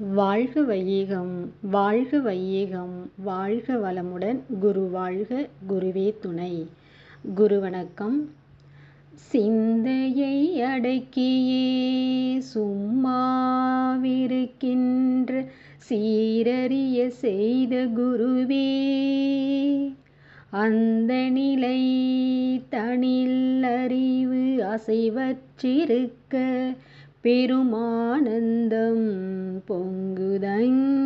வாழ்க வையகம் வாழ்க வையகம் வாழ்க வளமுடன் குரு வாழ்க குருவே துணை. குரு வணக்கம் சிந்தையை அடக்கியே சும்மாவிருக்கின்ற சீரறிய செய்த குருவே. அந்த நிலை தனில் அறிவு அசைவற்றிருக்க பெருமானந்தம் பொங்குதங்கே.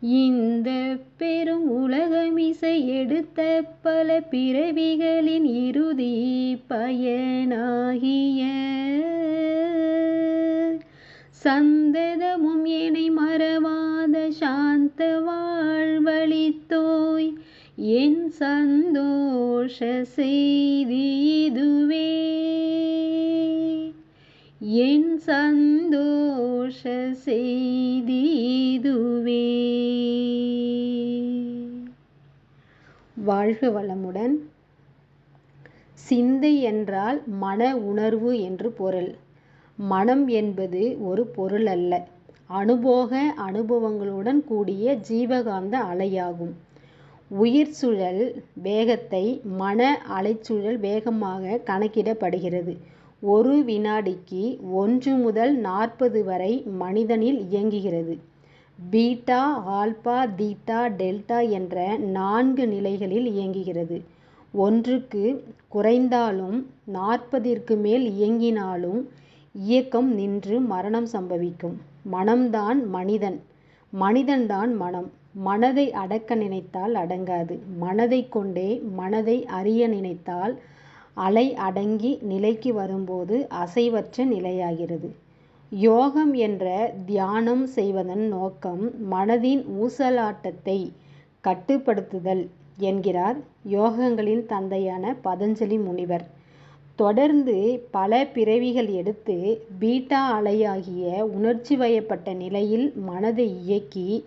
இந்த பெரும் உலகமிசை எடுத்த பல பிறவிகளின் இறுதி பயனாகிய சந்ததமும் என்னை மறவாத சாந்த வாழ்வழித்தோய் என் சந்தோஷ செய்தி இதுவே. என் சந்தோஷ செய்தி இதுவே. வாழ்க வளமுடன். சிந்தை என்றால் மன உணர்வு என்று பொருள். மனம் என்பது ஒரு பொருள் அல்ல அனுபோக அனுபவங்களுடன் கூடிய ஜீவகாந்த அலையாகும். உயிர் சுழல் வேகத்தை மன அலைச்சுழல் வேகமாக கணக்கிடப்படுகிறது. ஒரு வினாடிக்கு ஒன்று முதல் நாற்பது வரை மனிதனில் இயங்குகிறது. பீட்டா ஆல்பா தீட்டா டெல்டா என்ற நான்கு நிலைகளில் இயங்குகிறது. ஒன்றுக்கு குறைந்தாலும் நாற்பதிற்கு மேல் இயங்கினாலும் இயக்கம் நின்று மரணம் சம்பவிக்கும். மனம்தான் மனிதன். மனிதன்தான் மனம். மனதை அடக்க நினைத்தால் அடங்காது. மனதை கொண்டே மனதை அறிய நினைத்தால் அலை அடங்கி நிலைக்கு வரும்போது அசைவற்ற நிலையாகிறது. யோகம் என்ற தியானம் செய்வதன் நோக்கம் மனதின் ஊசலாட்டத்தை கட்டுப்படுத்துதல் என்கிறார் யோகங்களின் தந்தையான பதஞ்சலி முனிவர். தொடர்ந்து பல பிறவிகள் எடுத்து பீட்டா அலையாகிய உணர்ச்சி வயப்பட்ட நிலையில் மனதை இயக்கி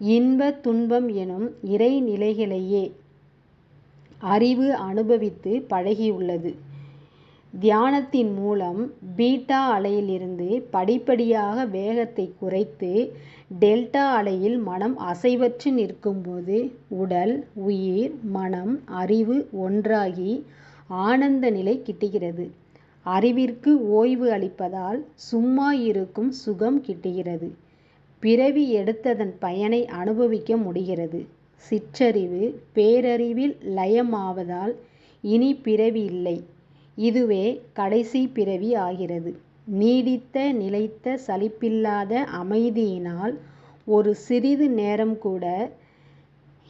இன்ப துன்பம் எனும் இறை நிலைகளையே அறிவு அனுபவித்து பழகியுள்ளது. தியானத்தின் மூலம் பீட்டா அலையிலிருந்து படிப்படியாக வேகத்தை குறைத்து டெல்டா அலையில் மனம் அசைவற்று நிற்கும்போது உடல் உயிர் மனம் அறிவு ஒன்றாகி ஆனந்த நிலை கிட்டுகிறது. அறிவிற்கு ஓய்வு அளிப்பதால் சும்மா இருக்கும் சுகம் கிட்டுகிறது. பிறவி எடுத்ததன் பயனை அனுபவிக்க முடிகிறது. சிற்றறிவு பேரறிவில் லயமாவதால் இனி பிறவி இல்லை. இதுவே கடைசி பிறவி ஆகிறது. நீடித்த நிலைத்த சலிப்பில்லாத அமைதியினால் ஒரு சிறிது நேரம் கூட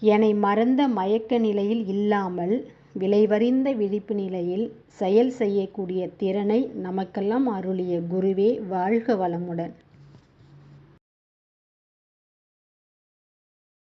என்னை மறந்த மயக்க நிலையில் இல்லாமல் விளைவறிந்த விழிப்பு நிலையில் செயல் செய்யக்கூடிய திறனை நமக்கெல்லாம் அருளிய குருவே வாழ்க வளமுடன்.